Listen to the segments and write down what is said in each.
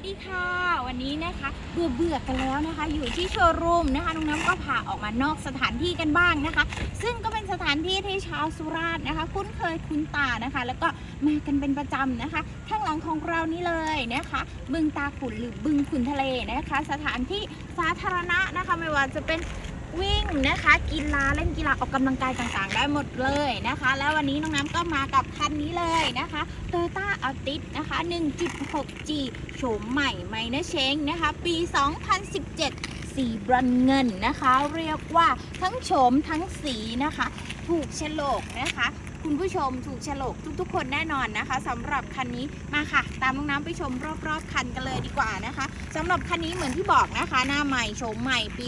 สดีค่ะ วันนี้นะคะเบื่อเบื่อกันแล้วนะคะ อยู่ที่โชว์รูมนะคะน้องน้ำก็พาออกมานอกสถานที่กันบ้างนะคะ ซึ่งก็เป็นสถานที่ที่ชาวสุราษฎร์นะคะ คุ้นเคยคุ้นตานะคะ แล้วก็มากันเป็นประจำนะคะ ข้างหลังของเรานี่เลยนะคะ บึงตาขุนหรือบึงขุนทะเลนะคะ สถานที่สาธารณะนะคะ ไม่ว่าจะเป็น วิ่งนะคะกีฬาเล่นกีฬาออกกำลังกายต่างๆ ได้หมดเลยนะคะ แล้ววันนี้น้องน้ำก็มากับคันนี้เลยนะคะโตโยต้าอัลติสนะคะ 1.6G โฉมใหม่ไมเนเชงนะคะ ปี 2017 สีบรอนเงินนะคะ เรียกว่าทั้งโฉมทั้งสีนะคะ ถูกโฉลกนะคะ คุณผู้ชมถูกฉลกทุกๆ คนแน่นอนนะคะสำหรับคันนี้มาค่ะ ตามน้องน้ำไปชมรอบๆคันกันเลยดีกว่านะคะสำหรับคันนี้เหมือนที่บอกนะคะ หน้าใหม่โฉมใหม่ปี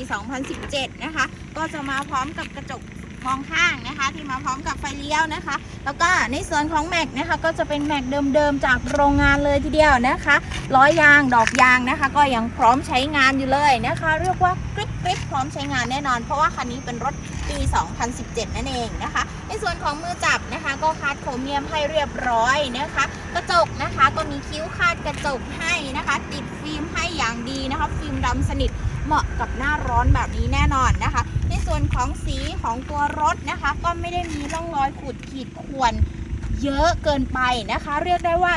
2017 นะคะ ก็จะมาพร้อมกับกระจกมองข้างนะคะ ที่มาพร้อมกับไฟเลี้ยวนะคะ แล้วก็ในส่วนของแม็กนะคะ ก็จะเป็นแม็กเดิมๆจากโรงงานเลยทีเดียวนะคะล้อยางดอกยางนะคะ ก็ยังพร้อมใช้งานอยู่เลยนะคะ เรียกว่ากริบกริบพร้อมใช้งานแน่นอน เพราะว่าคันนี้เป็นรถปี 2017 นั่นเองนะคะ ในส่วนของมือจับนะคะ ก็คาดโครเมียมให้เรียบร้อยนะคะ กระจกนะคะก็มีคิ้วคาดกระจกให้นะคะ ติดฟิล์มให้อย่างดีนะคะ ฟิล์มดำสนิทเหมาะกับหน้าร้อนแบบนี้แน่นอนนะคะ ในส่วนของสีของตัวรถนะคะ ก็ไม่ได้มีร่องรอยขูดขีดข่วนเยอะเกินไปนะคะ เรียกได้ว่า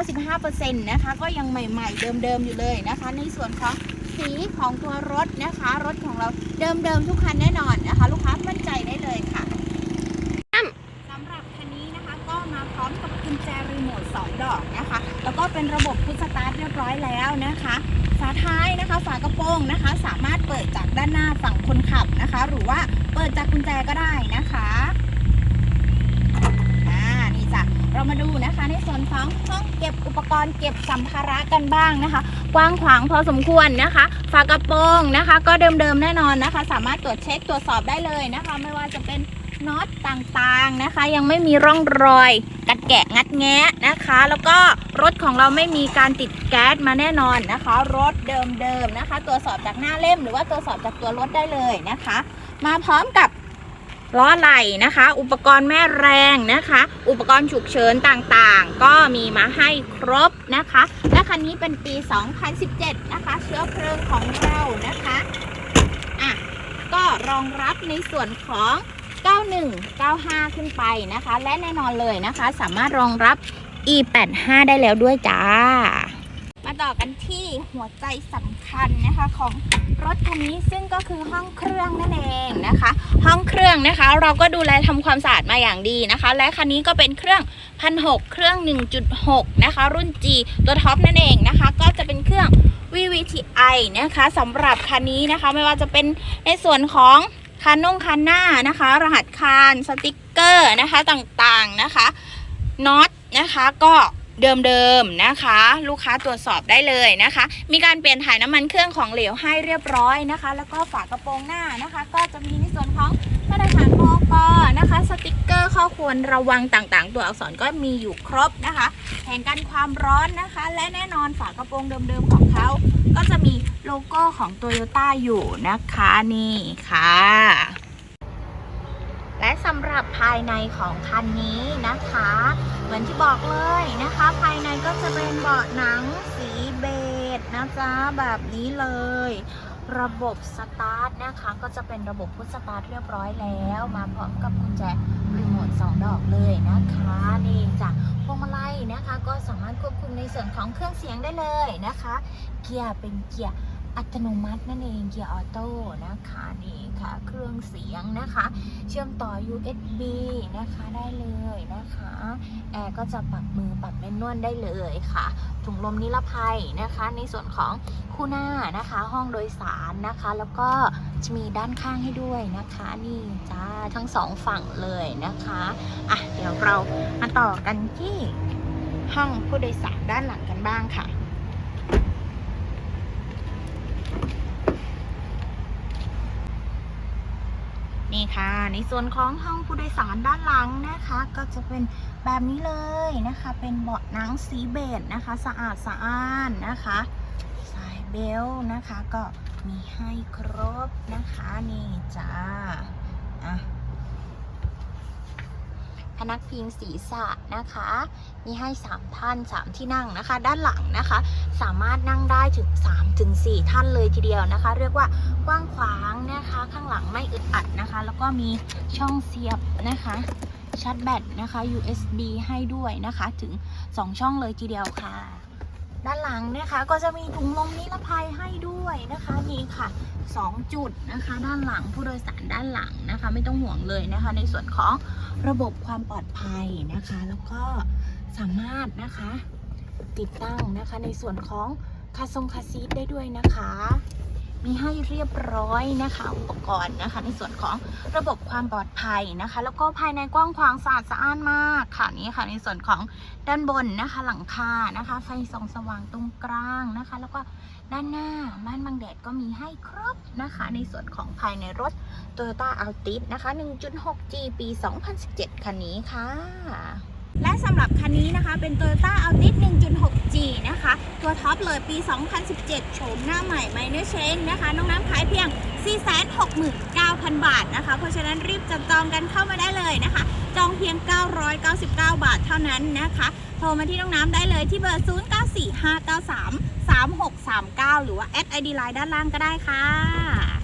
90-95%นะคะ ก็ยังใหม่ๆ เดิมๆ อยู่เลยนะคะ ในส่วนของสีของตัวรถนะคะ รถของเราเดิมๆ ทุกคันแน่นอนนะคะลูกค้ามั่นใจได้เลยค่ะสำหรับคันนี้นะคะก็มาพร้อมกับกุญแจรีโมท2ดอกนะคะ แล้วก็ เป็นระบบพุชสตาร์ทเรียบร้อยแล้วนะคะ ฝาท้ายนะคะ ฝากระโปรงนะคะ สามารถเปิดจากด้านหน้าฝั่งคนขับนะคะ หรือว่าเปิดจากกุญแจก็ได้นะคะอ่านี่จ้ะเรามาดูนะคะ ในส่วนของห้องเก็บอุปกรณ์เก็บสัมภาระกันบ้างนะคะ กว้างขวางพอสมควรนะคะ ฝากระโปรงนะคะ ก็เดิมๆแน่นอนนะคะ สามารถตรวจเช็คตรวจสอบได้เลยนะคะ ไม่ว่าจะเป็น น็อตต่างๆนะคะ ยังไม่มีร่องรอยกัดแกะงัดแงะนะคะ แล้วก็รถของเราไม่มีการติดแก๊สมาแน่นอนนะคะ รถเดิมๆนะคะตรวจสอบจากหน้าเล่มหรือว่าตรวจสอบจากตัวรถได้เลยนะคะ มาพร้อมกับล้อไหล่นะคะ อุปกรณ์แม่แรงนะคะ อุปกรณ์ฉุกเฉินต่างๆ ก็มีมาให้ครบนะคะ และคันนี้เป็นปี 2017 นะคะ เชื้อเพลิงของเรานะคะอะก็รองรับในส่วนของ 91 95 ขึ้นไปนะคะ และแน่นอนเลยนะคะ สามารถรองรับ e85 ได้แล้วด้วยจ้า มาต่อกันที่หัวใจสำคัญนะคะของรถคันนี้ซึ่งก็คือห้องเครื่องนั่นเองนะคะ ห้องเครื่องนะคะ เราก็ดูแลทำความสะอาดมาอย่างดีนะคะ และคันนี้ก็เป็นเครื่องพันหเครื่อง 1.6 นะคะ รุ่น G ตัวท็อปนั่นเองนะคะ ก็จะเป็นเครื่อง VVTi นะคะสำหรับคันนี้นะคะไม่ว่าจะเป็นในส่วนของ คันนงคันหน้านะคะ รหัสคานสติกเกอร์นะคะต่างๆนะคะน็อตนะคะก็เดิมๆนะคะ ลูกค้าตรวจสอบได้เลยนะคะ มีการเปลี่ยนถ่ายน้ำมันเครื่องของเหลวให้เรียบร้อยนะคะ แล้วก็ฝากระโปรงหน้านะคะ ก็จะมีในส่วนของมาตรฐานมกนะคะ สติกเกอร์ข้อควรระวังต่างๆ ตัวอักษรก็มีอยู่ครบนะคะ แผงกันความร้อนนะคะ และแน่นอนฝากระโปรงเดิมๆของเขาก็จะมีโลโก้ของ t o y ยต้อยู่นะคะนี่ค่ะ และสำหรับภายในของคันนี้นะคะ เหมือนที่บอกเลยนะคะ ภายในก็จะเป็นเบาะหนังสีเบจนะจ๊ะแบบนี้เลย ระบบสตาร์ทนะคะก็จะเป็นระบบพุชสตาร์ทเรียบร้อยแล้ว มาพร้อมกับกุญแจรีโมท2ดอกเลยนะคะนี่จ้ะพวงมาลัยนะคะ ก็สามารถควบคุมในส่วนของเครื่องเสียงได้เลยนะคะ เกียร์เป็นเกียร์ อัตโนมัตินั่นเองเกียร์ออโต้นะคะนี่ค่ะเครื่องเสียงนะคะ เชื่อมต่อ USB นะคะได้เลยนะคะแอร์ก็จะปรับมือปรับแมนนวลได้เลยค่ะ ถุงลมนิรภัยนะคะ ในส่วนของคู่หน้านะคะ ห้องโดยสารนะคะ แล้วก็จะมีด้านข้างให้ด้วยนะคะ นี่จ้าทั้งสองฝั่งเลยนะคะอะเดี๋ยวเรามาต่อกันที่ห้องผู้โดยสารด้านหลังกันบ้างค่ะ นี่ค่ะ ในส่วนของห้องผู้โดยสารด้านหลังนะคะ ก็จะเป็นแบบนี้เลยนะคะ เป็นเบาะหนังสีเบจนะคะ สะอาดสะอ้านนะคะ สายเบลต์นะคะก็มีให้ครบนะคะนี่จ้าอะ พนักพิงศีรษะนะคะ มีให้ 3 ท่าน 3 ที่นั่งนะคะ ด้านหลังนะคะ สามารถนั่งได้ถึง3ถึง4ท่านเลยทีเดียวนะคะ เรียกว่ากว้างขวางนะคะ ข้างหลังไม่อึดอัดนะคะ แล้วก็มีช่องเสียบนะคะชาร์จแบตนะคะ USB ให้ด้วยนะคะ ถึง 2 ช่องเลยทีเดียวค่ะ ด้านหลังนะคะ ก็จะมีถุงลมนิรภัยให้ด้วยนะคะนี่ค่ะ 2 จุดนะคะ ด้านหลังผู้โดยสารด้านหลังนะคะ ไม่ต้องห่วงเลยนะคะ ในส่วนของระบบความปลอดภัยนะคะ แล้วก็สามารถนะคะ ติดตั้งนะคะในส่วนของคาทรงคาซีทได้ด้วยนะคะ มีให้เรียบร้อยนะคะอุปกรณ์นะคะ ในส่วนของระบบความปลอดภัยนะคะ แล้วก็ภายในกว้างขวางสะอาดสะอ้านมากค่ะนี่ค่ะ ในส่วนของด้านบนนะคะ หลังคานะคะ ไฟส่องสว่างตรงกลางนะคะ แล้วก็ด้านหน้าม่านบังแดดก็มีให้ครบนะคะ ในส่วนของภายในรถ Toyota Altis นะคะ 1.6G ปี 2017 คันนี้ค่ะ และสำหรับคันนี้นะคะเป็น Toyota Altis 1.6G นะคะ ตัวท็อปเลยปี 2017 โฉมหน้าใหม่ Minor Change นะคะ น้องน้ำขายเพียง 469,000 บาทนะคะ เพราะฉะนั้นรีบจับจองกันเข้ามาได้เลยนะคะ จองเพียง 999 บาทเท่านั้นนะคะ โทรมาที่น้องน้ำได้เลยที่เบอร์ 0945933639 หรือว่าแอดไอดีไลน์ด้านล่างก็ได้ค่ะ